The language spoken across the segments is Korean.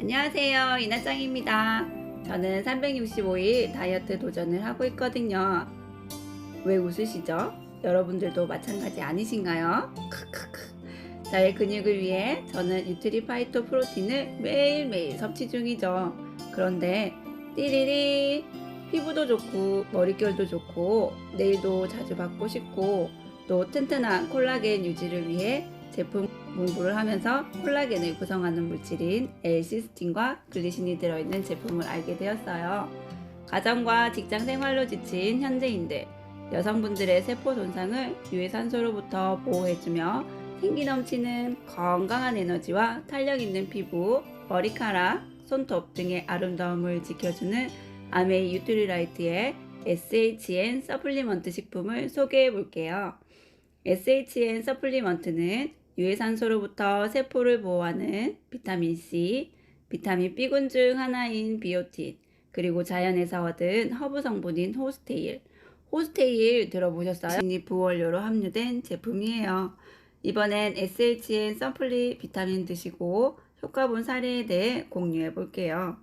안녕하세요. 이나짱입니다. 저는 365일 다이어트 도전을 하고 있거든요. 왜 웃으시죠? 여러분들도 마찬가지 아니신가요? 크크크. 저의 근육을 위해 저는 유트리 파이토 프로틴을 매일매일 섭취 중이죠. 그런데 띠리리 피부도 좋고 머릿결도 좋고 내일도 자주 받고 싶고 또 튼튼한 콜라겐 유지를 위해 제품 공부를 하면서 콜라겐을 구성하는 물질인 L시스틴과 글리신이 들어있는 제품을 알게 되었어요. 가정과 직장 생활로 지친 현대인들, 여성분들의 세포 손상을 유해산소로부터 보호해주며 생기 넘치는 건강한 에너지와 탄력 있는 피부, 머리카락, 손톱 등의 아름다움을 지켜주는 아메이 유트리라이트의 SHN 서플리먼트 식품을 소개해 볼게요. SHN 서플리먼트는 유해산소로부터 세포를 보호하는 비타민 C, 비타민 B군 중 하나인 비오틴, 그리고 자연에서 얻은 허브 성분인 호스테일. 호스테일 들어보셨어요? 진이 부원료로 함유된 제품이에요. 이번엔 SHN 서플리 비타민 드시고 효과 본 사례에 대해 공유해 볼게요.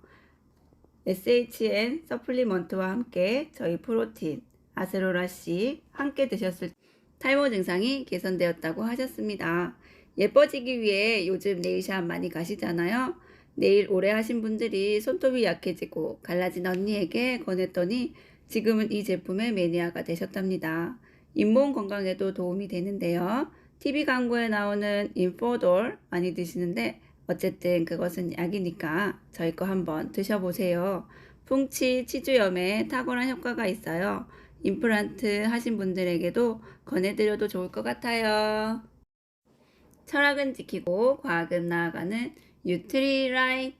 SHN 서플리먼트와 함께 저희 프로틴, 아세로라씨 함께 드셨을 때 탈모 증상이 개선되었다고 하셨습니다. 예뻐지기 위해 요즘 네일샵 많이 가시잖아요. 네일 오래 하신 분들이 손톱이 약해지고 갈라진 언니에게 권했더니 지금은 이 제품의 매니아가 되셨답니다. 잇몸 건강에도 도움이 되는데요. TV 광고에 나오는 인포돌 많이 드시는데 어쨌든 그것은 약이니까 저희 거 한번 드셔보세요. 풍치 치주염에 탁월한 효과가 있어요. 임플란트 하신 분들에게도 권해드려도 좋을 것 같아요. 철학은 지키고 과학은 나아가는 유트리라이트